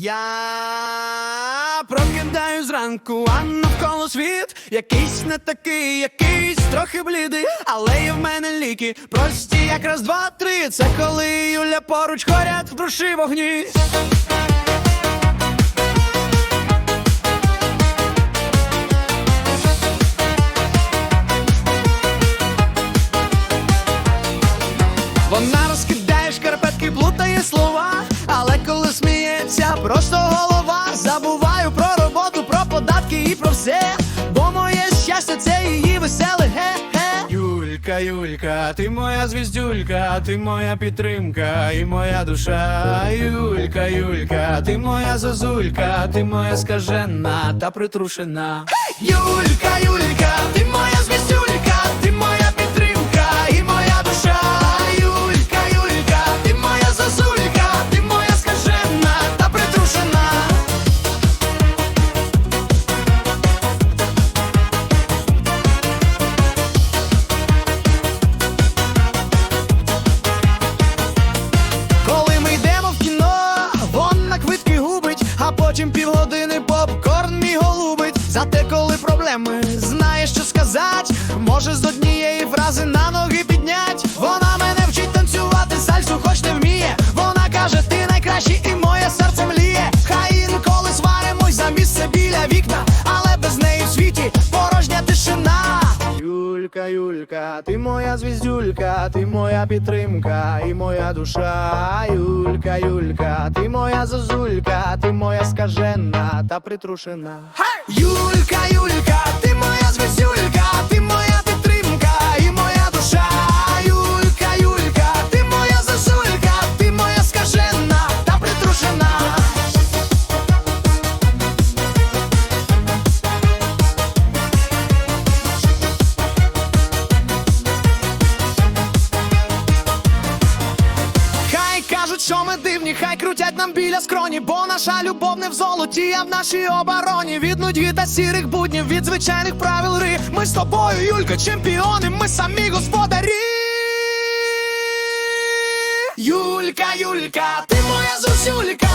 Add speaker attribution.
Speaker 1: Я прокидаю зранку, а навколо світ якийсь не такий, якийсь трохи блідий, але є в мене ліки. Прості, як раз, два, три. Це коли Юля поруч горять в душі вогні. Просто голова. Забуваю про роботу, про податки і про все. Бо моє щастя це її веселе ге-ге. Юлька, Юлька, ти моя звіздюлька, ти моя підтримка і моя душа. Юлька, Юлька, ти моя зозулька, ти моя скажена та притрушена. Юлька, Юлька, ти моя звіздюлька, може з однієї фрази на ноги піднять. Вона мене вчить танцювати, сальсу хоч не вміє. Вона каже, ти найкращий, і моє серце мліє. Хай інколи сваримось за місце біля вікна, але без неї в світі порожня тишина. Юлька, Юлька, ти моя звіздюлька, ти моя підтримка і моя душа. Юлька, Юлька, ти моя зозулька, ти моя скажена та притрушена. Юлька, Юлька, ти моя звіздюлька, що ми дивні, хай крутять нам біля скроні, бо наша любов не в золоті, а в нашій обороні. Від нудьги та сірих буднів, від звичайних правил ри. Ми з тобою, Юлька, чемпіони, ми самі господарі. Юлька, Юлька, ти моя зусюлька,